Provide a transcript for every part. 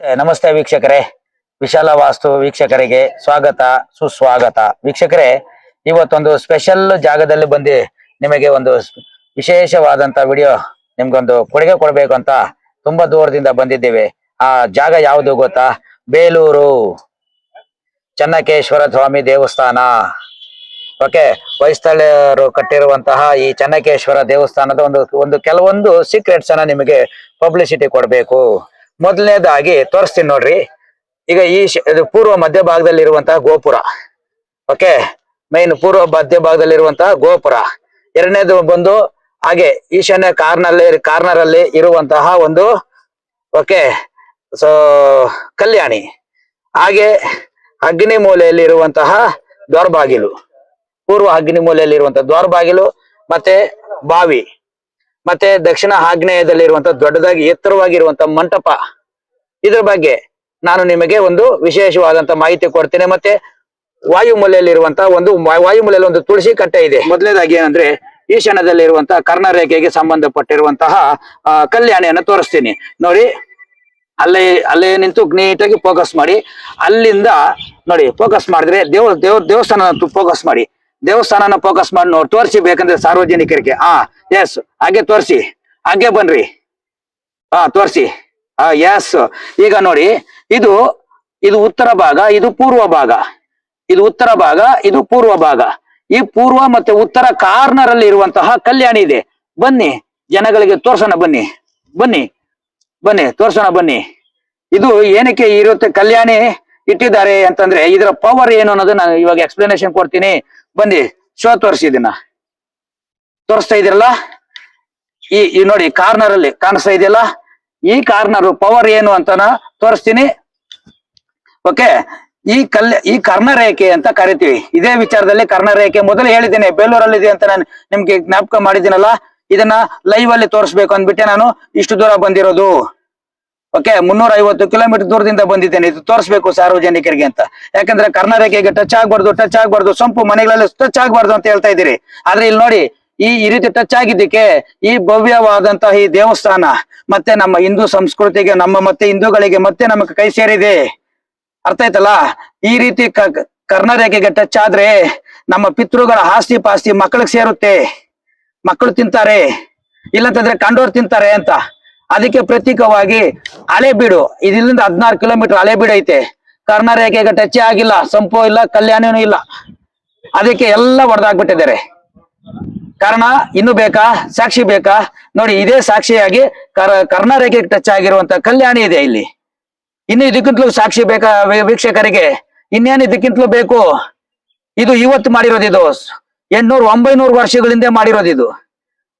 ನಮಸ್ತೆ ವೀಕ್ಷಕರೇ. ವಿಶಾಲ ವಾಸ್ತು ವೀಕ್ಷಕರಿಗೆ ಸ್ವಾಗತ, ಸುಸ್ವಾಗತ. ವೀಕ್ಷಕರೇ, ಇವತ್ತೊಂದು ಸ್ಪೆಷಲ್ ಜಾಗದಲ್ಲಿ ಬಂದು ನಿಮಗೆ ಒಂದು ವಿಶೇಷವಾದಂತ ವಿಡಿಯೋ ನಿಮ್ಗೊಂದು ಕೊಡುಗೆ ಕೊಡಬೇಕು ಅಂತ ತುಂಬಾ ದೂರದಿಂದ ಬಂದಿದ್ದೇವೆ. ಆ ಜಾಗ ಯಾವುದು ಗೊತ್ತಾ? ಬೇಲೂರು. ಚನ್ನಕೇಶ್ವರ ಸ್ವಾಮಿ ದೇವಸ್ಥಾನ. ಓಕೆ, ವೈಸ್ಥಳರು ಕಟ್ಟಿರುವಂತಹ ಈ ಚನ್ನಕೇಶ್ವರ ದೇವಸ್ಥಾನದ ಒಂದು ಒಂದು ಕೆಲವೊಂದು ಸೀಕ್ರೆಟ್ಸ್ ಅನ್ನ ನಿಮಗೆ ಪಬ್ಲಿಸಿಟಿ ಕೊಡ್ಬೇಕು. ಮೊದಲನೇದಾಗಿ ತೋರಿಸ್ತೀನಿ ನೋಡ್ರಿ. ಈಗ ಈ ಪೂರ್ವ ಮಧ್ಯ ಭಾಗದಲ್ಲಿ ಇರುವಂತಹ ಗೋಪುರ. ಓಕೆ ಮೈನ್ ಪೂರ್ವ ಮಧ್ಯ ಭಾಗದಲ್ಲಿ ಇರುವಂತಹ ಗೋಪುರ. ಎರಡನೇದು ಬಂದು ಹಾಗೆ ಈಶಾನ್ಯ ಕಾರ್ನಲ್ಲಿ ಕಾರ್ನರ್ ಅಲ್ಲಿ ಇರುವಂತಹ ಒಂದು ಓಕೆ ಸೊ ಕಲ್ಯಾಣಿ. ಹಾಗೆ ಅಗ್ನಿ ಮೂಲೆಯಲ್ಲಿ ಇರುವಂತಹ ದ್ವಾರಬಾಗಿಲು. ಪೂರ್ವ ಅಗ್ನಿ ಮೂಲೆಯಲ್ಲಿ ಇರುವಂತಹ ದ್ವಾರಬಾಗಿಲು ಮತ್ತೆ ಬಾವಿ. ಮತ್ತೆ ದಕ್ಷಿಣ ಆಗ್ನೇಯದಲ್ಲಿರುವಂತಹ ದೊಡ್ಡದಾಗಿ ಎತ್ತರವಾಗಿರುವಂತಹ ಮಂಟಪ. ಇದ್ರ ಬಗ್ಗೆ ನಾನು ನಿಮಗೆ ಒಂದು ವಿಶೇಷವಾದಂತ ಮಾಹಿತಿ ಕೊಡ್ತೇನೆ. ಮತ್ತೆ ವಾಯುಮೂಲೆಯಲ್ಲಿರುವಂತಹ ಒಂದು ವಾಯುಮೂಲೆಯಲ್ಲಿ ಒಂದು ತುಳಸಿ ಕಟ್ಟೆ ಇದೆ. ಮೊದಲನೇದಾಗಿ ಏನಂದ್ರೆ ಈಶಾನ್ಯದಲ್ಲಿರುವಂತಹ ಕರ್ಣರೇಖೆಗೆ ಸಂಬಂಧಪಟ್ಟಿರುವಂತಹ ಕಲ್ಯಾಣಿಯನ್ನು ತೋರಿಸ್ತೀನಿ. ನೋಡಿ, ಅಲ್ಲೇ ಅಲ್ಲೇ ನಿಂತು ನೀಟಾಗಿ ಫೋಕಸ್ ಮಾಡಿ. ಅಲ್ಲಿಂದ ನೋಡಿ ಫೋಕಸ್ ಮಾಡಿದ್ರೆ ದೇವ ದೇವ ದೇವಸ್ಥಾನ ಫೋಕಸ್ ಮಾಡಿ. ದೇವಸ್ಥಾನನ ಫೋಕಸ್ ಮಾಡಿ ನೋಡಿ, ತೋರಿಸಿ ಬೇಕಂದ್ರೆ ಸಾರ್ವಜನಿಕರಿಗೆ. ಹಾ ಎಸ್ ಹಾಗೆ ತೋರಿಸಿ. ಹಾಗೆ ಬನ್ರಿ. ಹಾ ತೋರಿಸಿ. ಹಾ ಎಸ್ ಈಗ ನೋಡಿ, ಇದು ಇದು ಉತ್ತರ ಭಾಗ, ಇದು ಪೂರ್ವ ಭಾಗ. ಇದು ಉತ್ತರ ಭಾಗ, ಇದು ಪೂರ್ವ ಭಾಗ. ಈ ಪೂರ್ವ ಮತ್ತೆ ಉತ್ತರ ಕಾರ್ನರ್ ಅಲ್ಲಿ ಇರುವಂತಹ ಕಲ್ಯಾಣಿ ಇದೆ. ಬನ್ನಿ, ಜನಗಳಿಗೆ ತೋರ್ಸೋಣ ಬನ್ನಿ. ಬನ್ನಿ ಬನ್ನಿ, ತೋರ್ಸೋಣ ಬನ್ನಿ. ಇದು ಏನಕ್ಕೆ ಇರುತ್ತೆ ಕಲ್ಯಾಣಿ ಇಟ್ಟಿದ್ದಾರೆ ಅಂತಂದ್ರೆ ಇದರ ಪವರ್ ಏನು ಅನ್ನೋದು ನಾನು ಇವಾಗ ಎಕ್ಸ್ಪ್ಲನೇಷನ್ ಕೊಡ್ತೀನಿ. ಬನ್ನಿ ಶೋ ತೋರಿಸಿ ತೋರಿಸ್ತಾ ಇದೀರಲ್ಲ? ಈ ನೋಡಿ ಕಾರ್ನರ್ ಅಲ್ಲಿ ಕಾಣಿಸ್ತಾ ಇದೆಯಲ್ಲ? ಈ ಕಾರ್ನರ್ ಪವರ್ ಏನು ಅಂತನ ತೋರಿಸ್ತೀನಿ. ಓಕೆ ಈ ಕಲ್ ಈ ಕರ್ಣರೇಖೆ ಅಂತ ಕರಿತೀವಿ. ಇದೇ ವಿಚಾರದಲ್ಲಿ ಕರ್ಣರೇಖೆ ಮೊದಲು ಹೇಳಿದ್ದೇನೆ. ಬೇಲೂರಲ್ಲಿ ಇದೆ ಅಂತ ನಾನು ನಿಮ್ಗೆ ಜ್ಞಾಪಕ ಮಾಡಿದ್ದೀನಲ್ಲ? ಇದನ್ನ ಲೈವ್ ಅಲ್ಲಿ ತೋರಿಸ್ಬೇಕು ಅಂದ್ಬಿಟ್ಟೆ ನಾನು. ಇಷ್ಟು ದೂರ ಬಂದಿರೋದು. ಓಕೆ ಮುನ್ನೂರ ಐವತ್ತು ಕಿಲೋಮೀಟರ್ ದೂರದಿಂದ ಬಂದಿದ್ದೇನೆ. ಇದು ತೋರಿಸಬೇಕು ಸಾರ್ವಜನಿಕರಿಗೆ ಅಂತ. ಯಾಕಂದ್ರೆ ಕರ್ನಾಟಕಕ್ಕೆ ಟಚ್ ಆಗ್ಬಾರ್ದು ಟಚ್ ಆಗ್ಬಾರ್ದು, ಸಂಪು ಮನೆಗಳಲ್ಲಿ ಟಚ್ ಆಗ್ಬಾರ್ದು ಅಂತ ಹೇಳ್ತಾ ಇದ್ದೀರಿ. ಆದ್ರೆ ಇಲ್ಲಿ ನೋಡಿ, ಈ ಈ ರೀತಿ ಟಚ್ ಆಗಿದ್ದಕ್ಕೆ ಈ ಭವ್ಯವಾದಂತಹ ಈ ದೇವಸ್ಥಾನ, ಮತ್ತೆ ನಮ್ಮ ಹಿಂದೂ ಸಂಸ್ಕೃತಿಗೆ, ನಮ್ಮ ಮತ್ತೆ ಹಿಂದೂಗಳಿಗೆ ಮತ್ತೆ ನಮಗೆ ಕೈ ಸೇರಿದೆ. ಅರ್ಥ ಆಯ್ತಲ್ಲ? ಈ ರೀತಿ ಕರ್ಣರೇಖೆಗೆ ಟಚ್ ಆದ್ರೆ ನಮ್ಮ ಪಿತೃಗಳ ಆಸ್ತಿ ಪಾಸ್ತಿ ಮಕ್ಕಳಿಗೆ ಸೇರುತ್ತೆ. ಮಕ್ಕಳು ತಿಂತಾರೆ. ಇಲ್ಲಂತಂದ್ರೆ ಕಂಡೋರ್ ತಿಂತಾರೆ ಅಂತ. ಅದಕ್ಕೆ ಪ್ರತೀಕವಾಗಿ ಹಳೆಬೀಡು ಇದರಿಂದ ಹದಿನಾರು ಕಿಲೋಮೀಟರ್ ಹಳೆಬೀಡು ಐತೆ. ಕರ್ನಾಟಕ ಟಚ್ ಆಗಿಲ್ಲ, ಸಂಪೋ ಇಲ್ಲ, ಕಲ್ಯಾಣನೂ ಇಲ್ಲ. ಅದಕ್ಕೆ ಎಲ್ಲ ಹೊಡೆದಾಕ್ಬಿಟ್ಟಿದ್ದಾರೆ ಕಾರಣ ಇನ್ನು ಬೇಕಾ? ಸಾಕ್ಷಿ ಬೇಕಾ? ನೋಡಿ, ಇದೇ ಸಾಕ್ಷಿಯಾಗಿ ಕರ್ ರೇಖೆಗೆ ಟಚ್ ಆಗಿರುವಂತ ಕಲ್ಯಾಣಿ ಇದೆ ಇಲ್ಲಿ. ಇನ್ನು ಇದಕ್ಕಿಂತಲೂ ಸಾಕ್ಷಿ ಬೇಕಾ ವೀಕ್ಷಕರಿಗೆ? ಇನ್ನೇನು ಇದಕ್ಕಿಂತಲೂ ಬೇಕು? ಇದು ಇವತ್ತು ಮಾಡಿರೋದು ಇದು. ಎಂಟ್ನೂರು, ಒಂಬೈನೂರು ವರ್ಷಗಳಿಂದ ಮಾಡಿರೋದು ಇದು.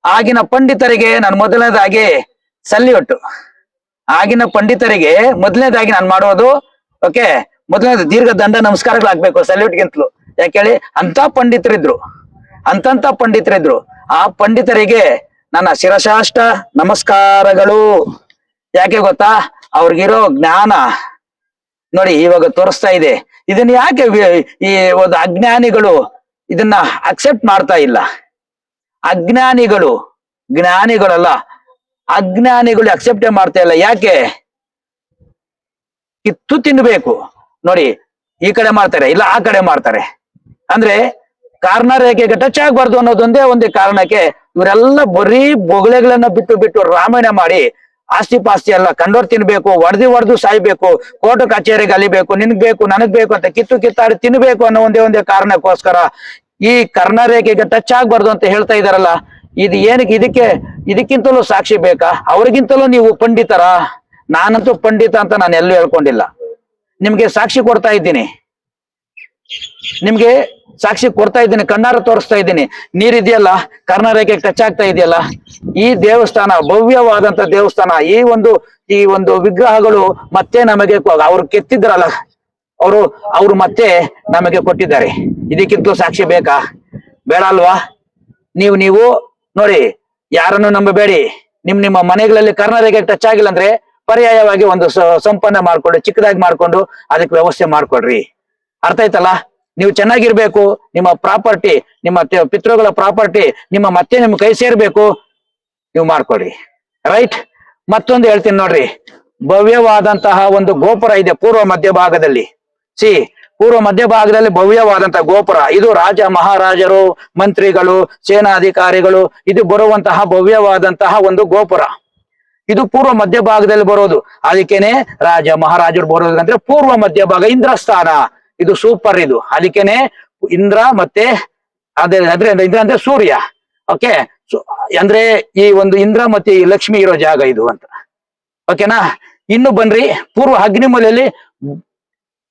ಆಗಿನ ಪಂಡಿತರಿಗೆ ನಾನು ಮೊದಲನೇದಾಗಿ ಸಲ್ಯೂಟ್ ಆಗಿನ ಪಂಡಿತರಿಗೆ ಮೊದಲನೇದಾಗಿ ನಾನು ಮಾಡೋದು, ಓಕೆ, ಮೊದಲನೇದು ದೀರ್ಘ ದಂಡ ನಮಸ್ಕಾರಗಳಾಗ್ಬೇಕು ಸಲ್ಯೂಟ್ಗಿಂತಲೂ ಯಾಕೆ ಹೇಳಿ? ಅಂತ ಪಂಡಿತರಿದ್ರು. ಅಂತಂತ ಪಂಡಿತರಿದ್ರು. ಆ ಪಂಡಿತರಿಗೆ ನನ್ನ ಶಿರಶಾಷ್ಟ ನಮಸ್ಕಾರಗಳು. ಯಾಕೆ ಗೊತ್ತಾ? ಅವ್ರಿಗಿರೋ ಜ್ಞಾನ ನೋಡಿ ಇವಾಗ ತೋರಿಸ್ತಾ ಇದೆ. ಇದನ್ನ ಯಾಕೆ ಈ ಒಂದು ಅಜ್ಞಾನಿಗಳು ಇದನ್ನ ಅಕ್ಸೆಪ್ಟ್ ಮಾಡ್ತಾ ಇಲ್ಲ? ಅಜ್ಞಾನಿಗಳು, ಜ್ಞಾನಿಗಳಲ್ಲ ಅಜ್ಞಾನಿಗಳು ಅಕ್ಸೆಪ್ಟೇ ಮಾಡ್ತಾ ಇಲ್ಲ. ಯಾಕೆ? ಕಿತ್ತು ತಿನ್ಬೇಕು. ನೋಡಿ, ಈ ಕಡೆ ಮಾಡ್ತಾರೆ, ಇಲ್ಲ ಆ ಕಡೆ ಮಾಡ್ತಾರೆ. ಅಂದ್ರೆ ಕಾರಣ ರೇಖೆಗೆ ಟಚ್ ಆಗ್ಬಾರ್ದು ಅನ್ನೋದೊಂದೇ ಒಂದೇ ಕಾರಣಕ್ಕೆ ಇವರೆಲ್ಲ ಬರೀ ಬೊಗಳೆಗಳನ್ನ ಬಿಟ್ಟು ಬಿಟ್ಟು ರಾಮಾಯಣ ಮಾಡಿ ಆಸ್ತಿ ಪಾಸ್ತಿ ಎಲ್ಲ ಕಂಡೋರ್ ತಿನ್ಬೇಕು, ಒಡೆದು ಒಡೆದು ಸಾಯ್ಬೇಕು, ಕೋರ್ಟ್ ಕಚೇರಿಗೆ ಅಲಿಬೇಕು, ನಿನ್ಗ್ ಬೇಕು, ನನಗ್ ಬೇಕು ಅಂತ ಕಿತ್ತು ಕಿತ್ತಾಡಿ ತಿನ್ಬೇಕು ಅನ್ನೋ ಒಂದೇ ಒಂದೇ ಕಾರಣಕ್ಕೋಸ್ಕರ ಈ ಕರ್ಣರೇಖೆಗೆ ಟಚ್ ಆಗ್ಬಾರ್ದು ಅಂತ ಹೇಳ್ತಾ ಇದಾರಲ್ಲ. ಇದು ಏನಕ್ಕೆ ಇದಕ್ಕೆ, ಇದಕ್ಕಿಂತಲೂ ಸಾಕ್ಷಿ ಬೇಕಾ? ಅವ್ರಿಗಿಂತಲೂ ನೀವು ಪಂಡಿತರ? ನಾನಂತೂ ಪಂಡಿತ ಅಂತ ನಾನು ಎಲ್ಲೂ ಹೇಳ್ಕೊಂಡಿಲ್ಲ. ನಿಮ್ಗೆ ಸಾಕ್ಷಿ ಕೊಡ್ತಾ ಇದ್ದೀನಿ. ನಿಮ್ಗೆ ಸಾಕ್ಷಿ ಕೊಡ್ತಾ ಇದ್ದೀನಿ, ಕಣ್ಣಾರ ತೋರಿಸ್ತಾ ಇದ್ದೀನಿ. ನೀರಿದೆಯಲ್ಲ ಕರ್ನಾಟಕ ಟಚ್ ಆಗ್ತಾ ಇದೆಯಲ್ಲ? ಈ ದೇವಸ್ಥಾನ, ಭವ್ಯವಾದಂತ ದೇವಸ್ಥಾನ, ಈ ಒಂದು ಈ ಒಂದು ವಿಗ್ರಹಗಳು ಮತ್ತೆ ನಮಗೆ ಅವ್ರು ಕೆತ್ತಿದ್ರಲ್ಲ, ಅವರು ಅವರು ಮತ್ತೆ ನಮಗೆ ಕೊಟ್ಟಿದ್ದಾರೆ. ಇದಕ್ಕಿಂತಲೂ ಸಾಕ್ಷಿ ಬೇಕಾ? ಬೇಡ ಅಲ್ವಾ? ನೀವು ನೀವು ನೋಡಿ, ಯಾರನ್ನು ನಂಬಬೇಡಿ. ನಿಮ್ ನಿಮ್ಮ ಮನೆಗಳಲ್ಲಿ ಕರ್ನಾಟಕ ಟಚ್ ಆಗಿಲ್ಲ ಅಂದ್ರೆ ಪರ್ಯಾಯವಾಗಿ ಒಂದು ಸಂಪನ್ನ ಮಾಡ್ಕೊಂಡು, ಚಿಕ್ಕದಾಗಿ ಮಾಡ್ಕೊಂಡು ಅದಕ್ಕೆ ವ್ಯವಸ್ಥೆ ಮಾಡ್ಕೊಡ್ರಿ. ಅರ್ಥ ಆಯ್ತಲ್ಲ? ನೀವು ಚೆನ್ನಾಗಿರ್ಬೇಕು, ನಿಮ್ಮ ಪ್ರಾಪರ್ಟಿ, ನಿಮ್ಮ ಪಿತೃಗಳ ಪ್ರಾಪರ್ಟಿ, ನಿಮ್ಮ ಮತ್ತೆ ನಿಮ್ ಕೈ ಸೇರ್ಬೇಕು, ನೀವು ಮಾಡ್ಕೊಡ್ರಿ. ರೈಟ್ ಮತ್ತೊಂದು ಹೇಳ್ತೀನಿ ನೋಡ್ರಿ. ಭವ್ಯವಾದಂತಹ ಒಂದು ಗೋಪುರ ಇದೆ ಪೂರ್ವ ಮಧ್ಯಭಾಗದಲ್ಲಿ ಸಿ ಪೂರ್ವ ಮಧ್ಯಭಾಗದಲ್ಲಿ ಭವ್ಯವಾದಂತಹ ಗೋಪುರ. ಇದು ರಾಜ ಮಹಾರಾಜರು, ಮಂತ್ರಿಗಳು, ಸೇನಾಧಿಕಾರಿಗಳು ಇದು ಬರುವಂತಹ ಭವ್ಯವಾದಂತಹ ಒಂದು ಗೋಪುರ. ಇದು ಪೂರ್ವ ಮಧ್ಯಭಾಗದಲ್ಲಿ ಬರೋದು. ಅದಕ್ಕೇನೆ ರಾಜ ಮಹಾರಾಜರು ಬರೋದು ಅಂದ್ರೆ ಪೂರ್ವ ಮಧ್ಯಭಾಗ ಇಂದ್ರಸ್ಥಾನ. ಇದು ಸೂಪರ್ ಇದು. ಅದಕ್ಕೇನೆ ಇಂದ್ರ ಮತ್ತೆ ಅದೇ ಅಂದ್ರೆ ಇಂದ್ರ ಅಂದ್ರೆ ಸೂರ್ಯ. ಓಕೆ ಅಂದ್ರೆ ಈ ಒಂದು ಇಂದ್ರ ಮತ್ತೆ ಲಕ್ಷ್ಮಿ ಇರೋ ಜಾಗ ಇದು ಅಂತ. ಓಕೆನಾ ಇನ್ನು ಬನ್ರಿ. ಪೂರ್ವ ಅಗ್ನಿಮೂಲೆಯಲ್ಲಿ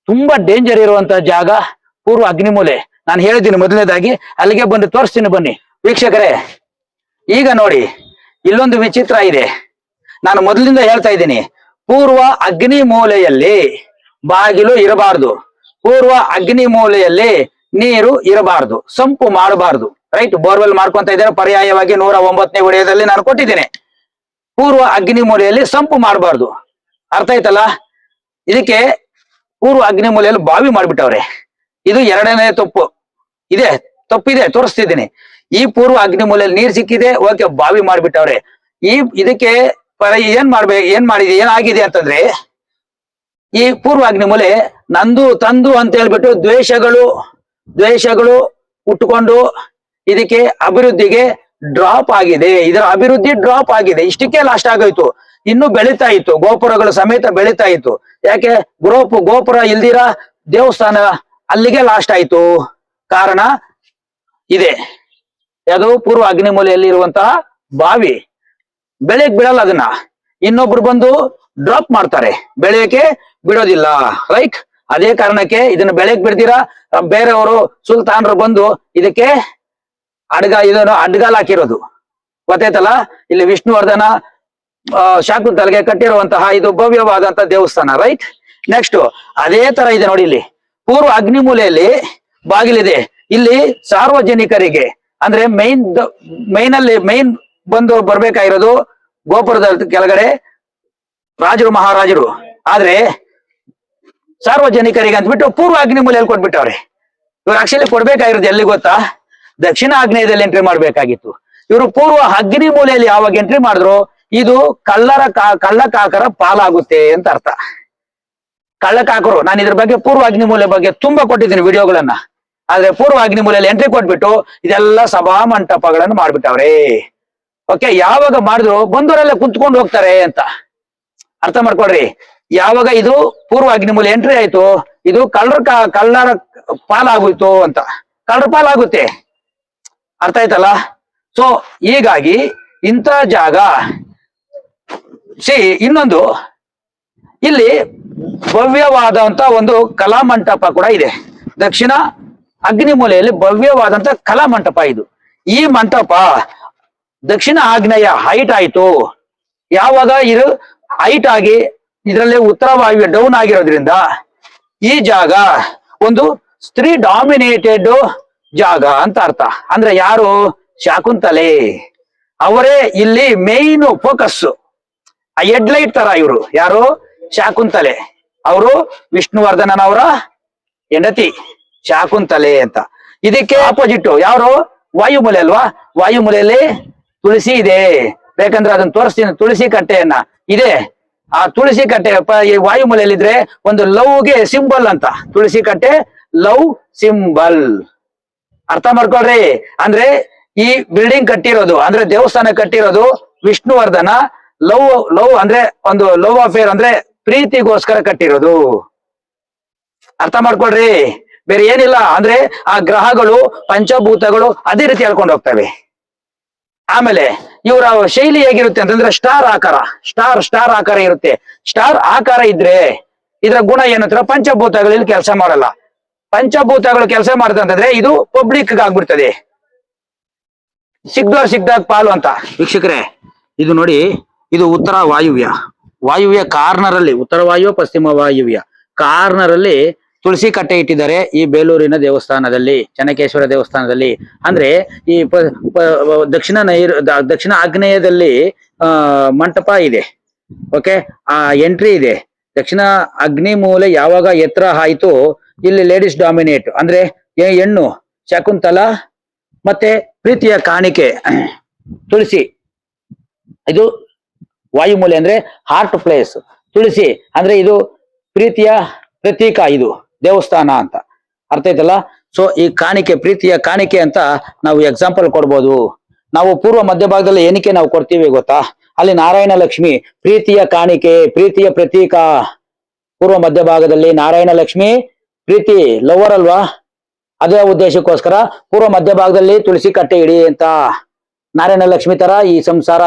ತುಂಬಾ ಡೇಂಜರ್ ಇರುವಂತ ಜಾಗ ಪೂರ್ವ ಅಗ್ನಿಮೂಲೆ. ನಾನು ಹೇಳಿದ್ದೀನಿ ಮೊದಲನೇದಾಗಿ, ಅಲ್ಲಿಗೆ ಬಂದು ತೋರಿಸ್ತೀನಿ ಬನ್ನಿ. ವೀಕ್ಷಕರೇ, ಈಗ ನೋಡಿ, ಇಲ್ಲೊಂದು ವಿಚಿತ್ರ ಇದೆ. ನಾನು ಮೊದಲಿಂದ ಹೇಳ್ತಾ ಇದ್ದೀನಿ, ಪೂರ್ವ ಅಗ್ನಿ ಮೂಲೆಯಲ್ಲಿ ಬಾಗಿಲು ಇರಬಾರ್ದು. ಪೂರ್ವ ಅಗ್ನಿ ಮೂಲೆಯಲ್ಲಿ ನೀರು ಇರಬಾರ್ದು, ಸಂಪು ಮಾಡಬಾರ್ದು. ರೈಟ್, ಬೋರ್ವೆಲ್ ಮಾಡ್ಕೊಂತ ಇದ್ದಾರೆ, ಪರ್ಯಾಯವಾಗಿ ನೂರ ಒಂಬತ್ತನೇ ವಿಡಿಯೋದಲ್ಲಿ ನಾನು ಕೊಟ್ಟಿದ್ದೇನೆ. ಪೂರ್ವ ಅಗ್ನಿ ಮೂಲೆಯಲ್ಲಿ ಸಂಪು ಮಾಡಬಾರ್ದು. ಅರ್ಥ ಆಯ್ತಲ್ಲ? ಇದಕ್ಕೆ ಪೂರ್ವ ಅಗ್ನಿ ಮೂಲೆಯಲ್ಲಿ ಬಾವಿ ಮಾಡ್ಬಿಟ್ಟವ್ರೆ. ಇದು ಎರಡನೇ ತಪ್ಪು. ಇದೆ, ತಪ್ಪಿದೆ, ತೋರಿಸ್ತಿದ್ದೀನಿ. ಈ ಪೂರ್ವ ಅಗ್ನಿ ಮೂಲೆಯಲ್ಲಿ ನೀರ್ ಸಿಕ್ಕಿದೆ, ಓಕೆ, ಬಾವಿ ಮಾಡ್ಬಿಟ್ಟವ್ರೆ. ಈ, ಇದಕ್ಕೆ ಏನ್ ಮಾಡ್ಬೇಕು ಏನ್ ಮಾಡಿದೆ ಏನಾಗಿದೆ ಅಂತಂದ್ರೆ, ಈ ಪೂರ್ವ ಅಗ್ನಿಮೂಲೆ ನಂದು, ತಂದು ಅಂತ ಹೇಳ್ಬಿಟ್ಟು ದ್ವೇಷಗಳು ದ್ವೇಷಗಳು ಉಟ್ಕೊಂಡು ಇದಕ್ಕೆ ಅಭಿವೃದ್ಧಿಗೆ ಡ್ರಾಪ್ ಆಗಿದೆ. ಇದರ ಅಭಿವೃದ್ಧಿ ಡ್ರಾಪ್ ಆಗಿದೆ. ಇಷ್ಟಕ್ಕೆ ಲಾಸ್ಟ್ ಆಗೋಯ್ತು. ಇನ್ನು ಬೆಳೀತಾ ಇತ್ತು, ಗೋಪುರಗಳು ಸಮೇತ ಬೆಳೀತಾ ಇತ್ತು. ಯಾಕೆ? ಗೋಪು, ಗೋಪುರ ಇಲ್ದಿರ ದೇವಸ್ಥಾನ ಅಲ್ಲಿಗೆ ಲಾಸ್ಟ್ ಆಯ್ತು. ಕಾರಣ ಇದೆ. ಯಾವುದು? ಪೂರ್ವ ಅಗ್ನಿಮೂಲೆಯಲ್ಲಿ ಇರುವಂತಹ ಬಾವಿ. ಬೆಳೆಯಕ್ ಬಿಡಲ್ಲ ಅದನ್ನ. ಇನ್ನೊಬ್ರು ಬಂದು ಡ್ರಾಪ್ ಮಾಡ್ತಾರೆ. ಬೆಳೆಯಕ್ಕೆ ಬಿಡೋದಿಲ್ಲ. ರೈಟ್ ಅದೇ ಕಾರಣಕ್ಕೆ ಇದನ್ನ ಬೆಳೆಯಕ್ ಬಿಡ್ದಿರಾ ಬೇರೆಯವರು ಸುಲ್ತಾನರು ಬಂದು ಇದಕ್ಕೆ ಅಡ್ಗ, ಇದನ್ನು ಅಡ್ಗಾಲ್ ಹಾಕಿರೋದು. ಗೊತ್ತಾಯ್ತಲ್ಲ? ಇಲ್ಲಿ ವಿಷ್ಣುವರ್ಧನ ಶಾಕುಂತಲೆಗೆ ಕಟ್ಟಿರುವಂತಹ ಇದು ಭವ್ಯವಾದಂತಹ ದೇವಸ್ಥಾನ ರೈಟ್ ನೆಕ್ಸ್ಟ್ ಅದೇ ತರ ಇದೆ ನೋಡಿ ಇಲ್ಲಿ. ಪೂರ್ವ ಅಗ್ನಿಮೂಲೆಯಲ್ಲಿ ಬಾಗಿಲಿದೆ. ಇಲ್ಲಿ ಸಾರ್ವಜನಿಕರಿಗೆ, ಅಂದ್ರೆ ಮೈನ್ ಮೈನ್ ಅಲ್ಲಿ ಮೈನ್ ಬಂದು ಬರ್ಬೇಕಾಗಿರೋದು ಗೋಪುರದ ಕೆಳಗಡೆ ರಾಜರು, ಮಹಾರಾಜರು. ಆದ್ರೆ ಸಾರ್ವಜನಿಕರಿಗೆ ಅಂದ್ಬಿಟ್ಟು ಪೂರ್ವ ಅಗ್ನಿಮೂಲೆಯಲ್ಲಿ ಕೊಟ್ಬಿಟ್ಟವ್ರೆ. ಇವ್ರು ಆಕ್ಚುಲಿ ಕೊಡ್ಬೇಕಾಗಿರೋದು ಎಲ್ಲಿ ಗೊತ್ತಾ? ದಕ್ಷಿಣ ಆಗ್ನೇಯದಲ್ಲಿ ಎಂಟ್ರಿ ಮಾಡ್ಬೇಕಾಗಿತ್ತು. ಇವರು ಪೂರ್ವ ಅಗ್ನಿ ಮೂಲೆಯಲ್ಲಿ ಯಾವಾಗ ಎಂಟ್ರಿ ಮಾಡಿದ್ರು? ಇದು ಕಳ್ಳರ ಕಾ ಕಳ್ಳಕಾಕರ ಪಾಲಾಗುತ್ತೆ ಅಂತ ಅರ್ಥ. ಕಳ್ಳಕಾಕರು ನಾನು ಇದ್ರ ಬಗ್ಗೆ ಪೂರ್ವ ಅಗ್ನಿಮೂಲೆ ಬಗ್ಗೆ ತುಂಬಾ ಕೊಟ್ಟಿದ್ದೀನಿ ವಿಡಿಯೋಗಳನ್ನ. ಆದ್ರೆ ಪೂರ್ವ ಅಗ್ನಿಮೂಲೆಯಲ್ಲಿ ಎಂಟ್ರಿ ಕೊಟ್ಬಿಟ್ಟು ಇದೆಲ್ಲ ಸಭಾ ಮಂಟಪಗಳನ್ನು ಮಾಡ್ಬಿಟ್ಟವ್ರೆ. ಓಕೆ ಯಾವಾಗ ಮಾಡಿದ್ರು ಬಂದವರೆಲ್ಲ ಕುಂತ್ಕೊಂಡು ಹೋಗ್ತಾರೆ ಅಂತ. ಅರ್ಥ ಮಾಡ್ಕೊಳ್ರಿ. ಯಾವಾಗ ಇದು ಪೂರ್ವ ಅಗ್ನಿಮೂಲೆ ಎಂಟ್ರಿ ಆಯ್ತು, ಇದು ಕಳ್ಳರ ಕಳ್ಳರ ಪಾಲಾಗೋಯ್ತು ಅಂತ. ಕಳ್ಳರ ಪಾಲಾಗುತ್ತೆ. ಅರ್ಥ ಆಯ್ತಲ್ಲ? ಸೊ ಹೀಗಾಗಿ ಇಂಥ ಜಾಗ ಸಿ ಇನ್ನೊಂದು, ಇಲ್ಲಿ ಭವ್ಯವಾದಂತ ಒಂದು ಕಲಾ ಮಂಟಪ ಕೂಡ ಇದೆ. ದಕ್ಷಿಣ ಅಗ್ನಿಮೂಲೆಯಲ್ಲಿ ಭವ್ಯವಾದಂತ ಕಲಾಮಂಟಪ ಇದು. ಈ ಮಂಟಪ ದಕ್ಷಿಣ ಆಗ್ನೇಯ ಹೈಟ್ ಆಯ್ತು. ಯಾವಾಗ ಇದು ಹೈಟ್ ಆಗಿ ಇದರಲ್ಲಿ ಉತ್ತರ ವಾಯುವ್ಯ ಡೌನ್ ಆಗಿರೋದ್ರಿಂದ ಈ ಜಾಗ ಒಂದು ಸ್ತ್ರೀ ಡಾಮಿನೇಟೆಡ್ ಜಾಗ ಅಂತ ಅರ್ಥ. ಅಂದ್ರೆ ಯಾರು? ಶಾಕುಂತಲೆ. ಅವರೇ ಇಲ್ಲಿ ಮೇನ್ ಫೋಕಸ್ ಆ ಹೆಡ್ಲೈಟ್ ತರ ಇವರು. ಯಾರು? ಶಾಕುಂತಲೆ. ಅವರು ವಿಷ್ಣುವರ್ಧನನವರ ಹೆಂಡತಿ. ಶಾಕುಂತಲೆ ಅಂತ. ಇದಕ್ಕೆ ಆಪೋಸಿಟ್ ಯಾರು ವಾಯುಮೂಲೆ ಅಲ್ವಾ? ವಾಯುಮೂಲೆಯಲ್ಲಿ ತುಳಸಿ ಇದೆ. ಬೇಕಂದ್ರೆ ಅದನ್ನ ತೋರಿಸ್ತೀನಿ. ತುಳಸಿ ಕಟ್ಟೆಯನ್ನ. ಇದೆ. ಆ ತುಳಸಿ ಕಟ್ಟೆ ಈ ವಾಯುಮೂಲೆಯಲ್ಲಿದ್ರೆ ಒಂದು ಲವ್ಗೆ ಸಿಂಬಲ್ ಅಂತ. ತುಳಸಿ ಕಟ್ಟೆ, ಲವ್ ಸಿಂಬಲ್. ಅರ್ಥ ಮಾಡ್ಕೊಳ್ರಿ. ಅಂದ್ರೆ ಈ ಬಿಲ್ಡಿಂಗ್ ಕಟ್ಟಿರೋದು, ಅಂದ್ರೆ ದೇವಸ್ಥಾನ ಕಟ್ಟಿರೋದು ವಿಷ್ಣುವರ್ಧನ ಲವ್ ಲವ್ ಅಂದ್ರೆ ಒಂದು ಲವ್ ಅಫೇರ್ ಅಂದ್ರೆ ಪ್ರೀತಿಗೋಸ್ಕರ ಕಟ್ಟಿರೋದು. ಅರ್ಥ ಮಾಡ್ಕೊಳ್ರಿ? ಬೇರೆ ಏನಿಲ್ಲ. ಅಂದ್ರೆ ಆ ಗ್ರಹಗಳು, ಪಂಚಭೂತಗಳು ಅದೇ ರೀತಿ ಹೇಳ್ಕೊಂಡು ಹೋಗ್ತವೆ. ಆಮೇಲೆ ಇವರ ಶೈಲಿ ಹೇಗಿರುತ್ತೆ ಅಂತಂದ್ರೆ ಸ್ಟಾರ್ ಆಕಾರ. ಸ್ಟಾರ್ ಸ್ಟಾರ್ ಆಕಾರ ಇರುತ್ತೆ. ಸ್ಟಾರ್ ಆಕಾರ ಇದ್ರೆ ಇದರ ಗುಣ ಏನಂತಾರೆ ಪಂಚಭೂತಗಳಲ್ಲಿ ಕೆಲಸ ಮಾಡಲ್ಲ. ಪಂಚಭೂತಗಳು ಕೆಲಸ ಮಾಡುತ್ತೆ ಅಂತಂದ್ರೆ ಇದು ಪಬ್ಲಿಕ್ ಆಗ್ಬಿಡ್ತದೆ. ಸಿಗ್ದವ್ರು ಸಿಗ್ದಾಗ ಪಾಲು ಅಂತ. ವೀಕ್ಷಕರೇ, ಇದು ನೋಡಿ ಇದು ಉತ್ತರ ವಾಯುವ್ಯ. ವಾಯುವ್ಯ ಕಾರ್ನರಲ್ಲಿ, ಉತ್ತರ ವಾಯು, ಪಶ್ಚಿಮ ವಾಯುವ್ಯ. ಕಾರ್ನರಲ್ಲಿ ತುಳಸಿ ಕಟ್ಟೆ ಇಟ್ಟಿದ್ದಾರೆ ಈ ಬೇಲೂರಿನ ದೇವಸ್ಥಾನದಲ್ಲಿ, ಚೆನ್ನಕೇಶ್ವರ ದೇವಸ್ಥಾನದಲ್ಲಿ. ಅಂದ್ರೆ ಈ ದಕ್ಷಿಣ ನೈರ್ ದಕ್ಷಿಣ ಆಗ್ನೇಯದಲ್ಲಿ ಮಂಟಪ ಇದೆ. ಓಕೆ? ಆ ಎಂಟ್ರಿ ಇದೆ. ದಕ್ಷಿಣ ಅಗ್ನಿ ಮೂಲೆ ಯಾವಾಗ ಎತ್ತರ ಆಯ್ತು, ಇಲ್ಲಿ ಲೇಡೀಸ್ ಡಾಮಿನೇಟ್. ಅಂದ್ರೆ ಹೆಣ್ಣು, ಶಕುಂತಲ ಮತ್ತೆ ಪ್ರೀತಿಯ ಕಾಣಿಕೆ, ತುಳಸಿ. ಇದು ವಾಯುಮೂಲೆ ಅಂದ್ರೆ ಹಾರ್ಟ್ ಪ್ಲೇಸ್ ತುಳಸಿ ಅಂದ್ರೆ ಇದು ಪ್ರೀತಿಯ ಪ್ರತೀಕ ಇದು, ದೇವಸ್ಥಾನ ಅಂತ. ಅರ್ಥ ಆಯ್ತಲ್ಲ? ಸೊ ಈ ಕಾಣಿಕೆ, ಪ್ರೀತಿಯ ಕಾಣಿಕೆ ಅಂತ ನಾವು ಎಕ್ಸಾಂಪಲ್ ಕೊಡ್ಬೋದು. ನಾವು ಪೂರ್ವ ಮಧ್ಯಭಾಗದಲ್ಲಿ ಏನಕ್ಕೆ ನಾವು ಕೊಡ್ತೀವಿ ಗೊತ್ತಾ? ಅಲ್ಲಿ ನಾರಾಯಣ ಲಕ್ಷ್ಮಿ ಪ್ರೀತಿಯ ಕಾಣಿಕೆ, ಪ್ರೀತಿಯ ಪ್ರತೀಕ. ಪೂರ್ವ ಮಧ್ಯಭಾಗದಲ್ಲಿ ನಾರಾಯಣ ಲಕ್ಷ್ಮಿ ಪ್ರೀತಿ ಲವರ್ ಅಲ್ವಾ? ಅದೇ ಉದ್ದೇಶಕ್ಕೋಸ್ಕರ ಪೂರ್ವ ಮಧ್ಯಭಾಗದಲ್ಲಿ ತುಳಸಿ ಕಟ್ಟೆ ಇಡಿ ಅಂತ. ನಾರಾಯಣ ಲಕ್ಷ್ಮಿ ತರ ಈ ಸಂಸಾರ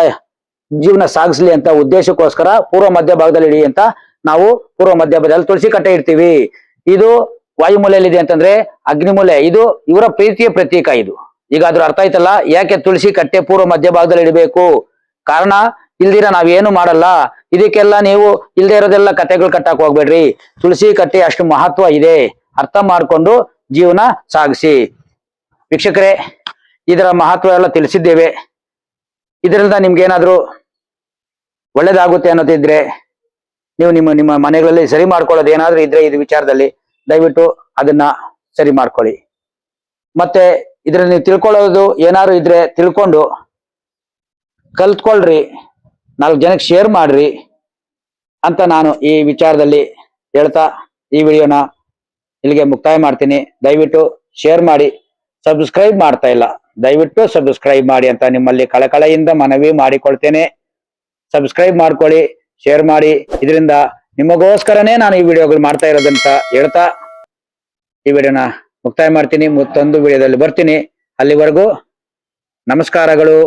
ಜೀವನ ಸಾಗಿಸ್ಲಿ ಅಂತ ಉದ್ದೇಶಕ್ಕೋಸ್ಕರ ಪೂರ್ವ ಮಧ್ಯಭಾಗದಲ್ಲಿ ಇಡಿ ಅಂತ ನಾವು ಪೂರ್ವ ಮಧ್ಯಭಾಗದಲ್ಲಿ ತುಳಸಿ ಕಟ್ಟೆ ಇಡ್ತೀವಿ. ಇದು ವಾಯುಮೂಲೆಯಲ್ಲಿದೆ ಅಂತಂದ್ರೆ ಅಗ್ನಿಮೂಲೆ. ಇದು ಇವರ ಪ್ರೀತಿಯ ಪ್ರತೀಕ ಇದು. ಈಗ ಅದ್ರ ಅರ್ಥ ಆಯ್ತಲ್ಲ? ಯಾಕೆ ತುಳಸಿ ಕಟ್ಟೆ ಪೂರ್ವ ಮಧ್ಯಭಾಗದಲ್ಲಿ ಇಡಬೇಕು? ಕಾರಣ, ಇಲ್ದಿರ ನಾವೇನು ಮಾಡಲ್ಲ. ಇದಕ್ಕೆಲ್ಲ ನೀವು ಇಲ್ದೇ ಇರೋದೆಲ್ಲ ಕತೆಗಳು ಕಟ್ಟಾಕ್ ಹೋಗ್ಬೇಡ್ರಿ. ತುಳಸಿ ಕಟ್ಟೆ ಅಷ್ಟು ಮಹತ್ವ ಇದೆ. ಅರ್ಥ ಮಾಡ್ಕೊಂಡು ಜೀವನ ಸಾಗಿಸಿ. ವೀಕ್ಷಕರೇ, ಇದರ ಮಹತ್ವ ಎಲ್ಲ ತಿಳಿಸಿದ್ದೇವೆ. ಇದರಿಂದ ನಿಮ್ಗೆ ಏನಾದ್ರು ಒಳ್ಳೇದಾಗುತ್ತೆ ಅನ್ನೋದಿದ್ರೆ ನೀವು ನಿಮ್ಮ ನಿಮ್ಮ ಮನೆಗಳಲ್ಲಿ ಸರಿ ಮಾಡ್ಕೊಳ್ಳೋದು ಏನಾದ್ರೂ ಇದ್ರೆ ಇದು ವಿಚಾರದಲ್ಲಿ ದಯವಿಟ್ಟು ಅದನ್ನ ಸರಿ ಮಾಡ್ಕೊಳ್ಳಿ. ಮತ್ತೆ ಇದ್ರಲ್ಲಿ ನೀವು ತಿಳ್ಕೊಳ್ಳೋದು ಏನಾದ್ರು ಇದ್ರೆ ತಿಳ್ಕೊಂಡು ಕಲ್ತ್ಕೊಳ್ರಿ, ನಾಲ್ಕು ಜನಕ್ಕೆ ಶೇರ್ ಮಾಡ್ರಿ ಅಂತ ನಾನು ಈ ವಿಚಾರದಲ್ಲಿ ಹೇಳ್ತಾ ಈ ವಿಡಿಯೋನ ಇಲ್ಲಿಗೆ ಮುಕ್ತಾಯ ಮಾಡ್ತೀನಿ. ದಯವಿಟ್ಟು ಶೇರ್ ಮಾಡಿ ಸಬ್ಸ್ಕ್ರೈಬ್ ಮಾಡ್ತಾ ಇಲ್ಲ. ದಯವಿಟ್ಟು ಸಬ್ಸ್ಕ್ರೈಬ್ ಮಾಡಿ ಅಂತ ನಿಮ್ಮಲ್ಲಿ ಕಳಕಳೆಯಿಂದ ಮನವಿ ಮಾಡಿಕೊಳ್ತೇನೆ. ಸಬ್ಸ್ಕ್ರೈಬ್ ಮಾಡ್ಕೊಳ್ಳಿ ಶೇರ್ ಮಾಡಿ. ಇದರಿಂದ ನಿಮಗೋಸ್ಕರನೇ ನಾನು ಈ ವಿಡಿಯೋಗಳು ಮಾಡ್ತಾ ಇರೋದಂತ ಹೇಳ್ತಾ ಈ ವಿಡಿಯೋನ ಮುಕ್ತಾಯ ಮಾಡ್ತೀನಿ. ಮತ್ತೊಂದು ವಿಡಿಯೋದಲ್ಲಿ ಬರ್ತೀನಿ. ಅಲ್ಲಿವರೆಗೂ ನಮಸ್ಕಾರಗಳು.